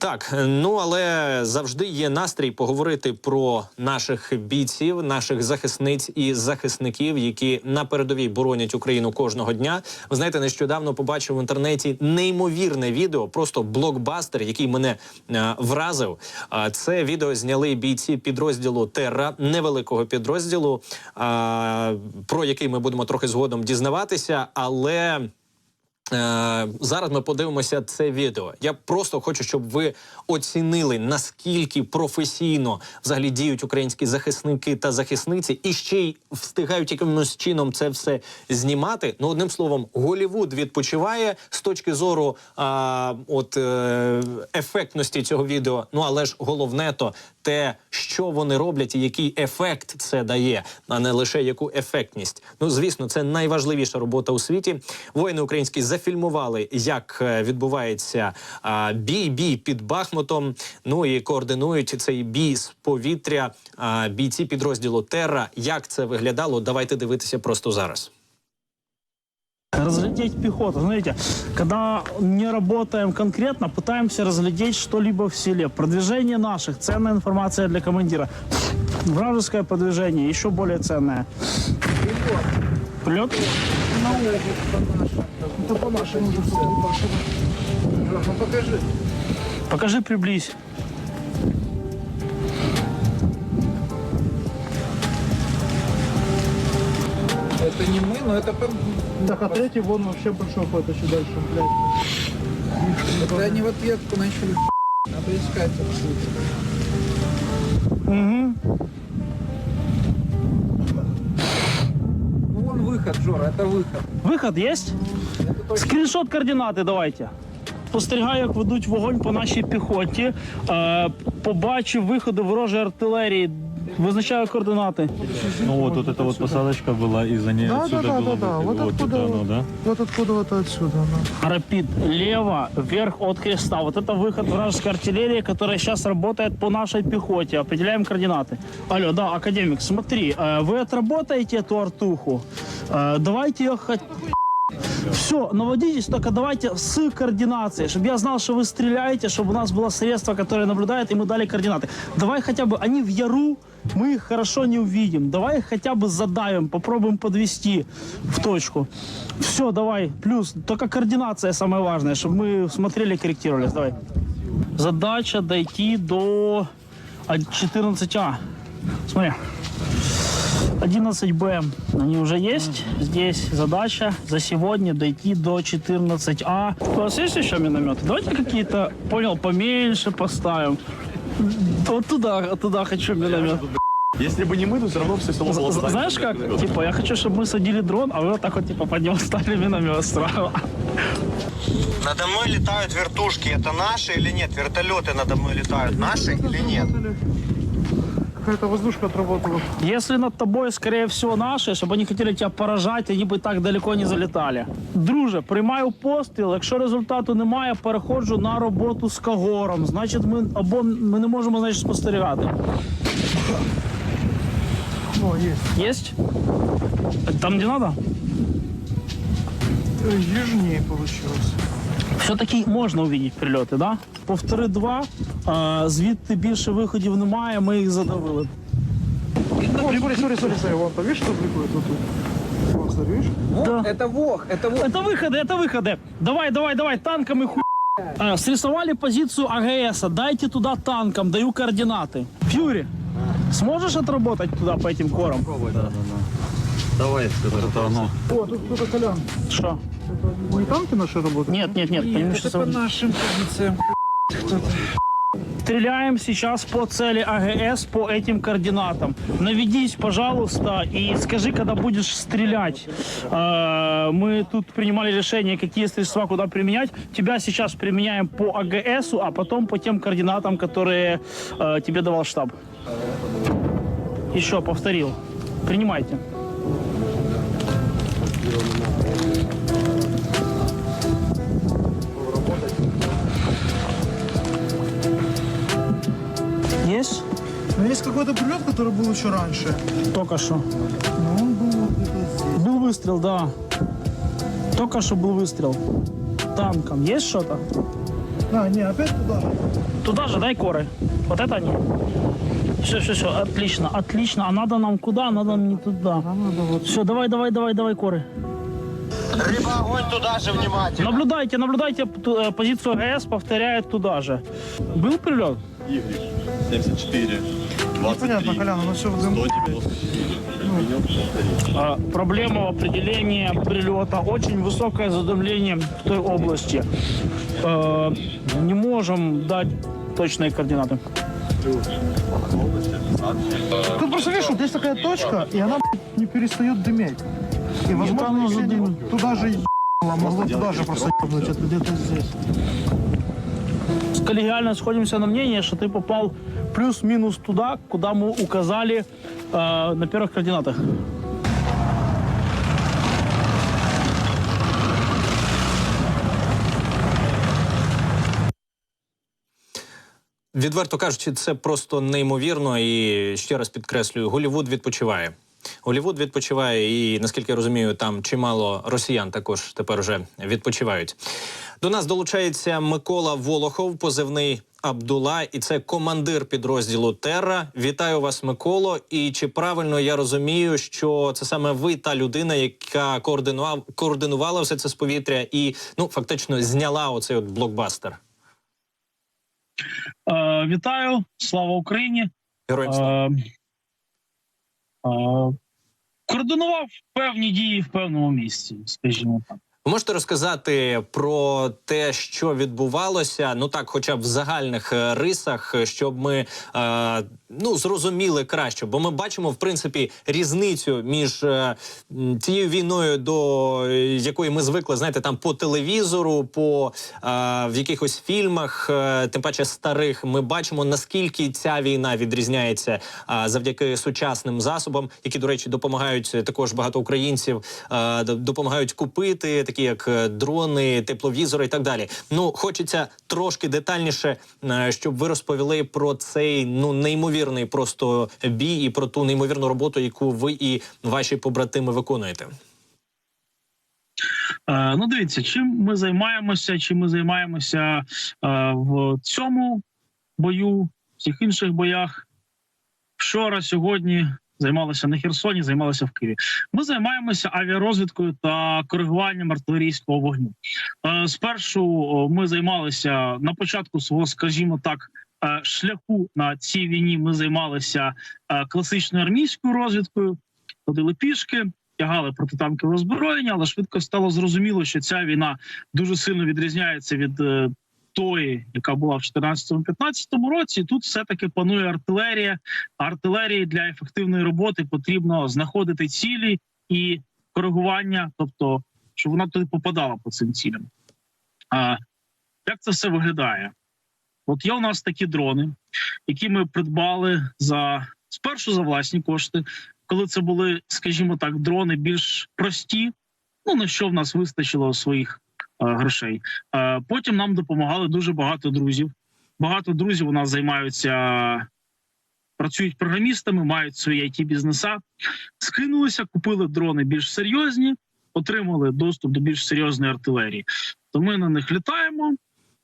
Так, ну але завжди є настрій поговорити про наших бійців, наших захисниць і захисників, які на передовій боронять Україну кожного дня. Ви знаєте, нещодавно побачив в інтернеті неймовірне відео, просто блокбастер, який мене е, вразив. Це відео зняли бійці підрозділу Терра, невеликого підрозділу, а, про який ми будемо трохи згодом дізнаватися, але. Е, зараз ми подивимося це відео. Я просто хочу, щоб ви оцінили наскільки професійно взагалі діють українські захисники та захисниці, і ще й встигають якимось чином це все знімати. Ну одним словом, Голівуд відпочиває з точки зору а, от е, ефектності цього відео. Ну але ж головне то те, що вони роблять, і який ефект це дає, а не лише яку ефектність. Ну звісно, це найважливіша робота у світі. Воїни українські зафільмували, як е, відбувається бій, бій під Бахмутом. Ну і координують цей бій з повітря бійці підрозділу Терра. Як це виглядало? Давайте дивитися просто зараз. Разглядеть пехоту. Знаете, когда не работаем конкретно, пытаемся разглядеть что-либо в селе. Продвижение наших, ценная информация для командира. Вражеское продвижение, еще более ценное. Прилет? Это по нашему же всё. Ну покажи. Покажи, приблизь. Это не мы, но это... Так, а третий вон вообще большой ход еще дальше, блядь. Это они в ответку начали Надо искать отсюда. Угу. Ну вон выход, Жора, это выход. Виход есть? Это точно. Скріншот координати давайте. Спостерігаю, як ведуть вогонь по нашій піхоті. Е, побачив виходи ворожої артилерії. Визначаю координати. Ну вот, вот эта вот посадочка была, и за ней Да, отсюда да, да, было да, да. вот, Вот вот откуда это вот. оно, да? Вот откуда вот отсюда, ну. Рапид лево, вверх от креста. Вот это выход вражеской артиллерии, которая сейчас работает по нашей пехоте. Определяем координаты. Алло, да, академик, смотри, э, вы отработаете эту артуху. Э, Давайте ее хоть... Все, наводитесь, только давайте с координацией, чтобы я знал, что вы стреляете, чтобы у нас было средство, которое наблюдает, и мы дали координаты. Давай хотя бы, они в яру, мы их хорошо не увидим. Давай их хотя бы задавим, попробуем подвести в точку. Все, давай, плюс. Только координация самое важное, чтобы мы смотрели, корректировались. Давай. Задача дойти до а, 14А. Смотри. 11Б. Они уже есть. Здесь задача за сегодня дойти до 14А. У вас есть еще минометы? Давайте какие-то, понял, поменьше поставим. Вот туда, туда хочу миномет. Если бы не мы, то все равно все село было Знаешь как? Типа, я хочу, чтобы мы садили дрон, а вы вот так вот, типа, под него ставили миномет сразу. Надо мной летают вертушки. Это наши или нет? Вертолеты надо мной летают. Наши или нет? Какая-то воздушка отработала. Если над тобой, скорее всего, наши, чтобы они хотели тебя поражати, они би так далеко не залітали. Друже, приймаю постріл. Якщо результату немає, переходжу на роботу з Кагором. Значить, ми або ми не можемо значить, спостерігати. О, есть. Єсть? Там, де треба? Э, Южнее получилось. Все-таки можна увидіти прильоти, да? Повтори два, а, звідти більше виходів немає, ми їх задавили. О, смотри, смотри, смотри, смотри, вон там, видишь, что прыгает вот тут? Вон, смотри, видишь? Да. Это вох, это вох. Это выходы, это выходы. Давай, давай, давай, танками хуй. А, срисовали позицию АГС. Дайте туда танком, даю координаты. Фьюри, сможешь отработать туда по этим корам? Давай, это оно. О, тут кто-то Колян. Что? Это не танки наши работают? Нет, нет, нет. понимаешь, Это что- по нашим позициям. Стреляем сейчас по цели АГС по этим координатам. Наведись, пожалуйста, и скажи, когда будешь стрелять. Э, Мы тут принимали решение, какие средства куда применять. Тебя сейчас применяем по АГС, а потом по тем координатам, которые э, тебе давал штаб. Еще повторил. Принимайте. Есть какой-то прилет, который был еще раньше. Только что. Но он был вот где-то. Был выстрел, да. Только что был выстрел. Танком. Есть что-то? А, не, опять туда же. Туда же дай коры. Вот это они. Все, все, все, отлично, отлично. А надо нам куда? Надо нам не туда. надо вот. Все, давай, давай, давай, давай, коры. Рыба, огонь туда же внимательно. Наблюдайте, наблюдайте э, позицию ГС, повторяет туда же. Был прилет? Игорь, 74, 23, Непонятно, Колян, оно все в дыму. 194. А, Проблема в определении прилета. Очень высокое задымление в той области. Э, Не можем дать точные координаты. Тут просто видишь, вот есть такая точка, и она не перестает дыметь. И возможно, если туда же ебало, могло туда же просто ебнуть, это где-то здесь. Коллегиально сходимся на мнение, что ты попал плюс-минус туда, куда мы указали э, на первых координатах. Відверто кажучи, це просто неймовірно. І ще раз підкреслюю, Голівуд відпочиває. Голівуд відпочиває, і наскільки я розумію, там чимало росіян також тепер вже відпочивають. До нас долучається Микола Волохов, позивний Абдула, і це командир підрозділу Терра. Вітаю вас, Миколо. І чи правильно я розумію, що це саме ви та людина, яка координував координувала все це з повітря і ну фактично зняла оцей от блокбастер? Е, вітаю, слава Україні. Героям слава. Е, е, координував певні дії в певному місці, скажімо так. Ви можете розказати про те, що відбувалося, ну так, хоча б в загальних е, рисах, щоб ми е, ну зрозуміли краще, бо ми бачимо в принципі різницю між е, цією війною, до якої ми звикли, знаєте, там по телевізору, по е, в якихось фільмах, е, тим паче старих, ми бачимо наскільки ця війна відрізняється е, завдяки сучасним засобам, які, до речі, допомагають е, також багато українців, е, допомагають купити, такі як е, дрони, тепловізори і так далі. Ну хочеться трошки детальніше, е, щоб ви розповіли про цей ну неймовірний просто бій і про ту неймовірну роботу, яку ви і ваші побратими виконуєте. Е, ну, дивіться, чим ми займаємося, чим ми займаємося в цьому бою, в всіх інших боях. Вчора, сьогодні займалися на Херсоні, займалися в Києві. Ми займаємося авіарозвідкою та коригуванням артилерійського вогню. Е, спершу ми займалися на початку свого, скажімо так, е, шляху на цій війні. Ми займалися е, класичною армійською розвідкою, ходили пішки, тягали протитанкове озброєння, але швидко стало зрозуміло, що ця війна дуже сильно відрізняється від тої, яка була в 2014-2015 році. Тут все таки панує артилерія. Артилерії для ефективної роботи потрібно знаходити цілі і коригування, тобто щоб вона туди попадала по цим цілям. А як це все виглядає? От є у нас такі дрони, які ми придбали за спершу за власні кошти, коли це були, скажімо так, дрони більш прості. Ну на що в нас вистачило своїх грошей. Е, потім нам допомагали дуже багато друзів. Багато друзів у нас займаються, працюють програмістами, мають свої it бізнеса. Скинулися, купили дрони більш серйозні, отримали доступ до більш серйозної артилерії. То ми на них літаємо,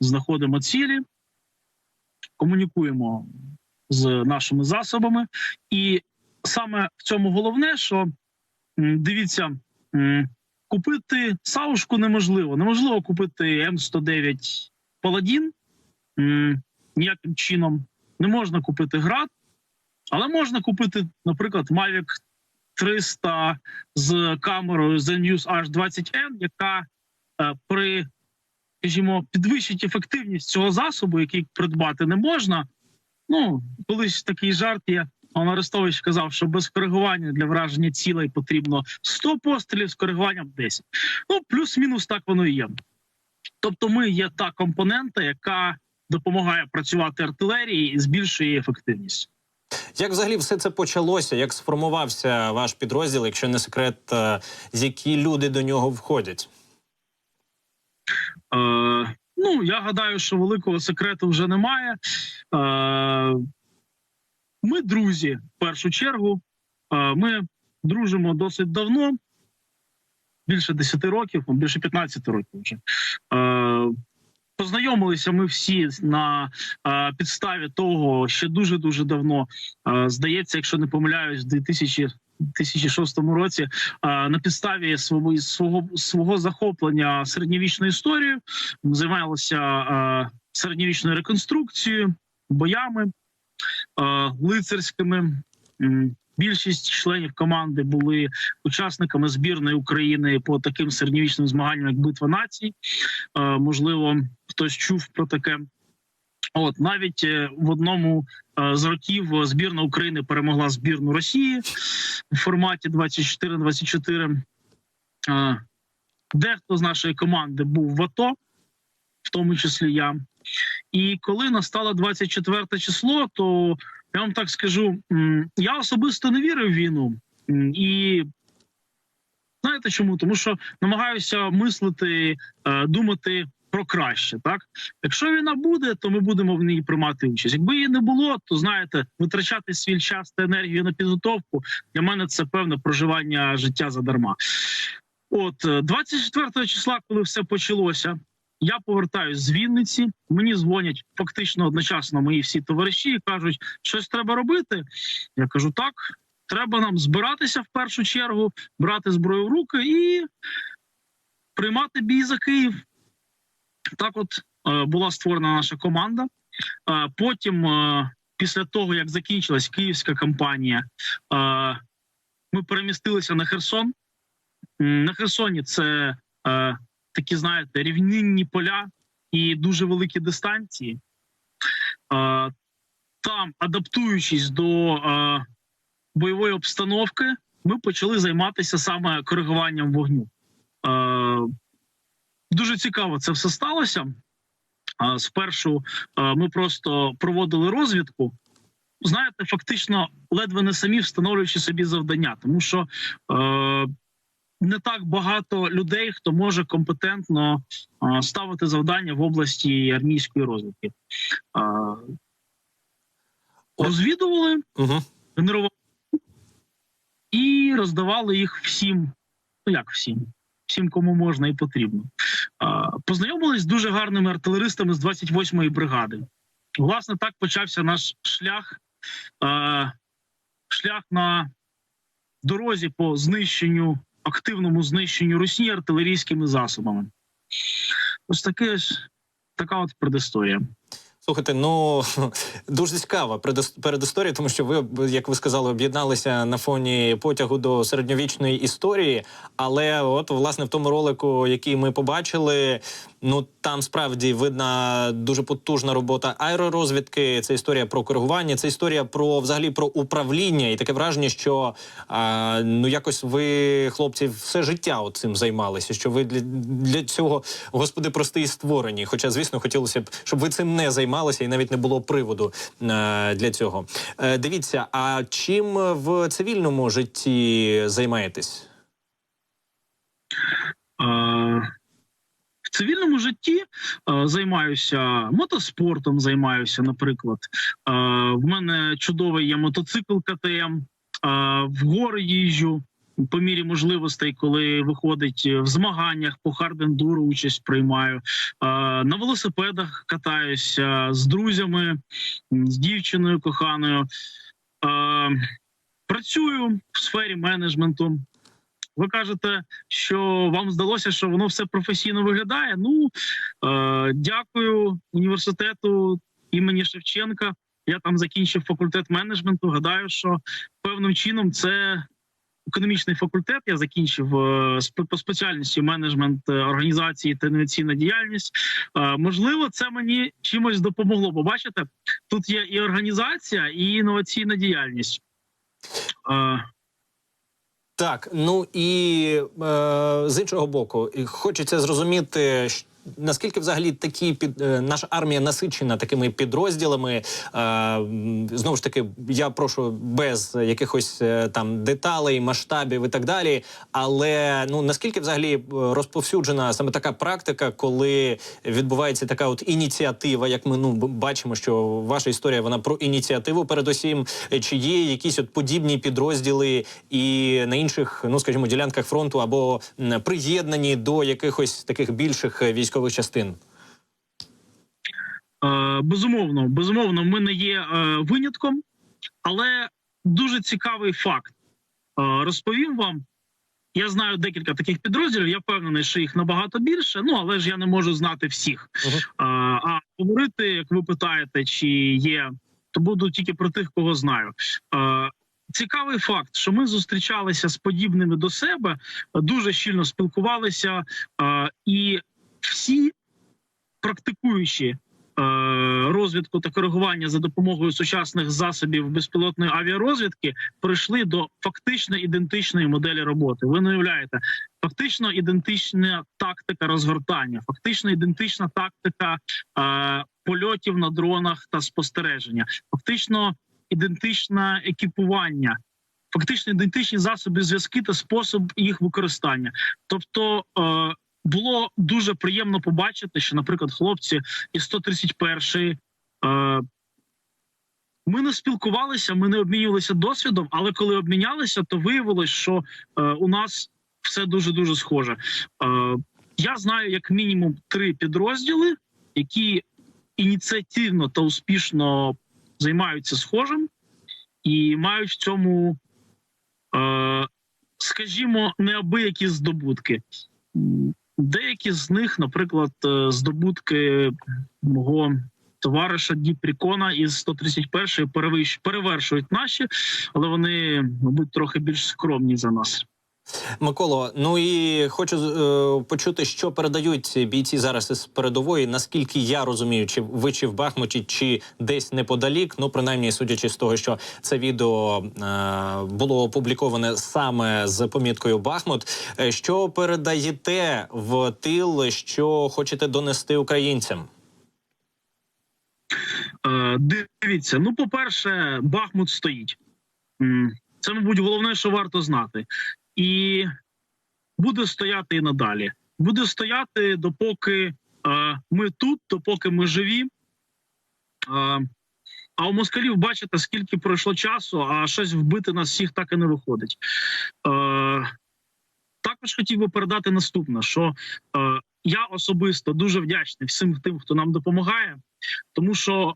знаходимо цілі, комунікуємо з нашими засобами, і саме в цьому головне, що дивіться, купити саушку неможливо. Неможливо купити М109 Паладін ніяким чином. Не можна купити град, але можна купити, наприклад, Mavic 300 з камерою Zenmuse H20N, яка е, при скажімо, підвищить ефективність цього засобу, який придбати не можна. Ну, колись такий жарт є. Пан Арестович казав, що без коригування для враження цілей потрібно 100 пострілів з коригуванням 10. Ну, плюс-мінус так воно і є. Тобто, ми є та компонента, яка допомагає працювати артилерії і збільшує її ефективність. Як взагалі все це почалося? Як сформувався ваш підрозділ, якщо не секрет, е, які люди до нього входять? Е, ну, я гадаю, що великого секрету вже немає. Е, ми друзі, в першу чергу. Ми дружимо досить давно, більше 10 років, ну, більше 15 років вже. Познайомилися ми всі на підставі того, ще дуже дуже давно здається, якщо не помиляюсь, в 2000 2006 році на підставі свого свого свого захоплення середньовічною історією займалися середньовічною реконструкцією, боями лицарськими. Більшість членів команди були учасниками збірної України по таким середньовічним змаганням, як битва націй. Можливо, хтось чув про таке. От навіть е, в одному е, з років е, збірна України перемогла збірну Росії в форматі 24-24. Е, Дехто з нашої команди був в АТО, в тому числі я. І коли настало 24 число, то я вам так скажу, я особисто не вірив в війну. І знаєте чому? Тому що намагаюся мислити, е, думати про краще. Так, якщо війна буде, то ми будемо в ній приймати участь. Якби її не було, то знаєте, витрачати свій час та енергію на підготовку для мене це певне проживання життя задарма. От е, 24 числа, коли все почалося, я повертаюсь з Вінниці. Мені дзвонять фактично одночасно мої всі товариші і кажуть, щось треба робити. Я кажу, так, треба нам збиратися в першу чергу, брати зброю в руки і приймати бій за Київ. Так, от е, була створена наша команда. Е, потім, е, після того як закінчилась київська кампанія, е, ми перемістилися на Херсон. На Херсоні це е, такі, знаєте, рівнинні поля і дуже великі дистанції. Там, адаптуючись до бойової обстановки, ми почали займатися саме коригуванням вогню. Дуже цікаво це все сталося. Спершу ми просто проводили розвідку. Знаєте, фактично, ледве не самі встановлюючи собі завдання, тому що е, не так багато людей, хто може компетентно ставити завдання в області армійської розвідки. Розвідували, Угу. генерували і роздавали їх всім. Ну як всім? Всім, кому можна і потрібно. Познайомились з дуже гарними артилеристами з 28-ї бригади. Власне, так почався наш шлях. Шлях на дорозі по знищенню активному знищенню Росії артилерійськими засобами. Ось таке ж така от предісторія. Слухайте, ну дуже цікава передісторія, тому що ви, як ви сказали, об'єдналися на фоні потягу до середньовічної історії. Але от власне в тому ролику, який ми побачили, ну там справді видна дуже потужна робота аеророзвідки. Це історія про коригування, це історія про взагалі про управління, і таке враження, що а, ну якось ви, хлопці, все життя цим займалися. Що ви для, для цього, господи, прости, створені. Хоча, звісно, хотілося б, щоб ви цим не займалися, і навіть не було приводу е, для цього. Е, дивіться, а чим в цивільному житті займаєтесь? Е, В цивільному житті займаюся мотоспортом, займаюся, наприклад. В мене чудовий є мотоцикл КТМ, в гори їжджу. По мірі можливостей, коли виходить в змаганнях по хардендуру участь приймаю. Е, на велосипедах катаюся з друзями, з дівчиною коханою. Е, працюю в сфері менеджменту. Ви кажете, що вам здалося, що воно все професійно виглядає. Ну е, дякую університету імені Шевченка. Я там закінчив факультет менеджменту. Гадаю, що певним чином це економічний факультет. Я закінчив е, по спеціальності менеджмент е, організації та інноваційна діяльність. Е, можливо, це мені чимось допомогло. Бо бачите, тут є і організація, і інноваційна діяльність. Так, ну і е, з іншого боку, хочеться зрозуміти, наскільки взагалі такі під е, наша армія насичена такими підрозділами. Е, знову ж таки, я прошу без якихось е, там деталей, масштабів і так далі. Але ну наскільки взагалі розповсюджена саме така практика, коли відбувається така от ініціатива, як ми ну бачимо, що ваша історія вона про ініціативу, передусім, чи є якісь от подібні підрозділи і на інших, ну скажімо, ділянках фронту або приєднані до якихось таких більших е, військових частин? Е, безумовно, безумовно, ми не є е, винятком, але дуже цікавий факт. Е, розповім вам. Я знаю декілька таких підрозділів. Я впевнений, що їх набагато більше. Ну але ж я не можу знати всіх. Мгм. А, а говорити, як ви питаєте, чи є, то буду тільки про тих, кого знаю. Е, Цікавий факт, що ми зустрічалися з подібними до себе, дуже щільно спілкувалися, е, і всі практикуючі е, розвідку та коригування за допомогою сучасних засобів безпілотної авіарозвідки прийшли до фактично ідентичної моделі роботи. Ви не уявляєте, фактично ідентична тактика розгортання, фактично ідентична тактика е, польотів на дронах та спостереження, фактично ідентичне екіпування, фактично ідентичні засоби зв'язки та спосіб їх використання. Тобто е, було дуже приємно побачити, що, наприклад, хлопці із 131-ї е, ми не спілкувалися, ми не обмінювалися досвідом, але коли обмінялися, то виявилось, що е, у нас все дуже дуже схоже. Е, я знаю як мінімум три підрозділи, які ініціативно та успішно займаються схожим і мають в цьому, е, скажімо, неабиякі здобутки. Деякі з них, наприклад, е, здобутки мого товариша Діпрікона із 131-ї перевищ- перевершують наші, але вони, мабуть, трохи більш скромні за нас. Миколо, ну і хочу е, почути, що передають бійці зараз із передової. Наскільки я розумію, чи ви чи в Бахмуті, чи десь неподалік. Ну, принаймні, судячи з того, що це відео е, було опубліковане саме з поміткою Бахмут. Е, Що передаєте в тил, що хочете донести українцям? Е, Дивіться, ну, по-перше, Бахмут стоїть. Це, мабуть, головне, що варто знати. І буде стояти і надалі. Буде стояти, допоки е, ми тут, допоки ми живі. Е, а у москалів бачите, скільки пройшло часу, а щось вбити нас всіх так і не виходить. Е, також хотів би передати наступне: що е, я особисто дуже вдячний всім тим, хто нам допомагає, тому що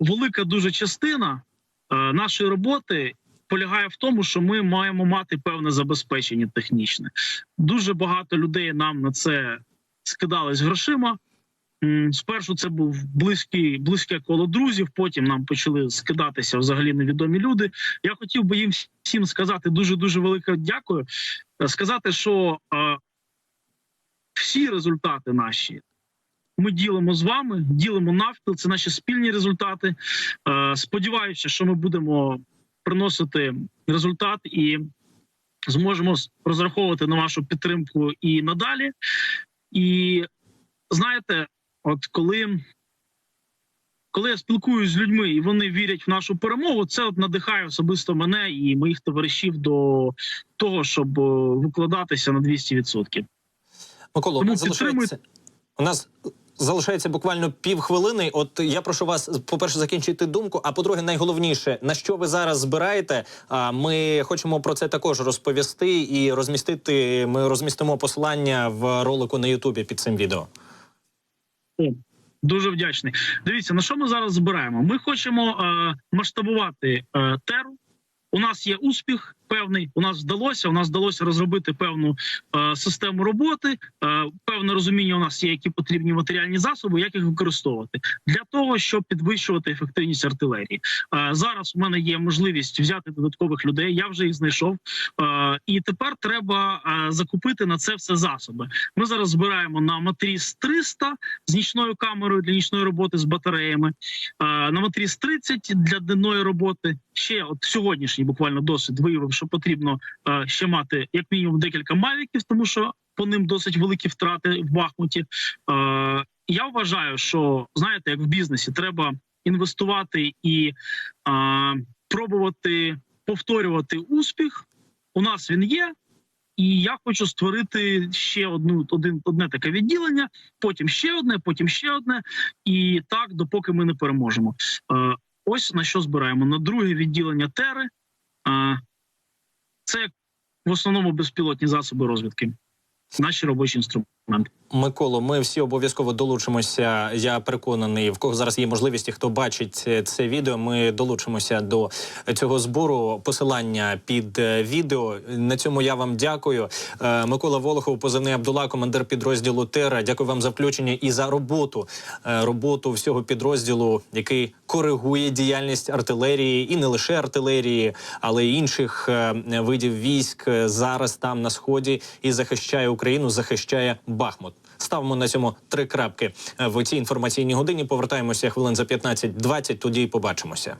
велика дуже частина е, нашої роботи полягає в тому, що ми маємо мати певне забезпечення технічне. Дуже багато людей нам на це скидались грошима. Спершу це був близький, близьке коло друзів. Потім нам почали скидатися взагалі невідомі люди. Я хотів би їм всім сказати дуже дуже велике дякую. Сказати, що е, всі результати наші ми ділимо з вами, ділимо навпіл. Це наші спільні результати. Е, Сподіваюся, що ми будемо приносити результат і зможемо розраховувати на вашу підтримку і надалі. І знаєте, от коли. Коли я спілкуюся з людьми і вони вірять в нашу перемогу, це от надихає особисто мене і моїх товаришів до того, щоб е, викладатися на 200%. Микола, у Тому залишається у нас. Залишається буквально півхвилини. От я прошу вас, по-перше, закінчити думку. А по-друге, найголовніше, на що ви зараз збираєте? А ми хочемо про це також розповісти і розмістити. Ми розмістимо посилання в ролику на Ютубі під цим відео. Дуже вдячний. Дивіться, на що ми зараз збираємо? Ми хочемо е, масштабувати е, теру. У нас є успіх певний. У нас вдалося. У нас вдалося розробити певну е, систему роботи. Е, певне розуміння у нас є, які потрібні матеріальні засоби, як їх використовувати для того, щоб підвищувати ефективність артилерії. Е, зараз у мене є можливість взяти додаткових людей. Я вже їх знайшов. Е, і тепер треба е, закупити на це все засоби. Ми зараз збираємо на матріс 300 з нічною камерою для нічної роботи з батареями. Е, на матріс 30 для денної роботи. Ще от сьогоднішній буквально досвід виявив, що потрібно е, ще мати як мінімум декілька мавіків, тому що по ним досить великі втрати в Бахмуті. Е, я вважаю, що знаєте, як в бізнесі, треба інвестувати і е, пробувати повторювати успіх. У нас він є. І я хочу створити ще одну один одне таке відділення, потім ще одне, потім ще одне, і так допоки ми не переможемо. Е, ось на що збираємо на друге відділення тери. Е, це в основному безпілотні засоби розвідки, наші робочі інструменти. Миколо, ми всі обов'язково долучимося. Я переконаний, в кого зараз є можливість, і хто бачить е, це відео. Ми долучимося до цього збору. Посилання під е, відео. На цьому я вам дякую. Е, Микола Волохов, позивний Абдула, командир підрозділу Тера. Дякую вам за включення і за роботу. Роботу всього підрозділу, який коригує діяльність артилерії, і не лише артилерії, але й інших видів військ зараз там на сході і захищає Україну, захищає Бахмут. Ставимо на цьому три крапки е, в цій інформаційній годині. Повертаємося хвилин за 15-20, Тоді і побачимося.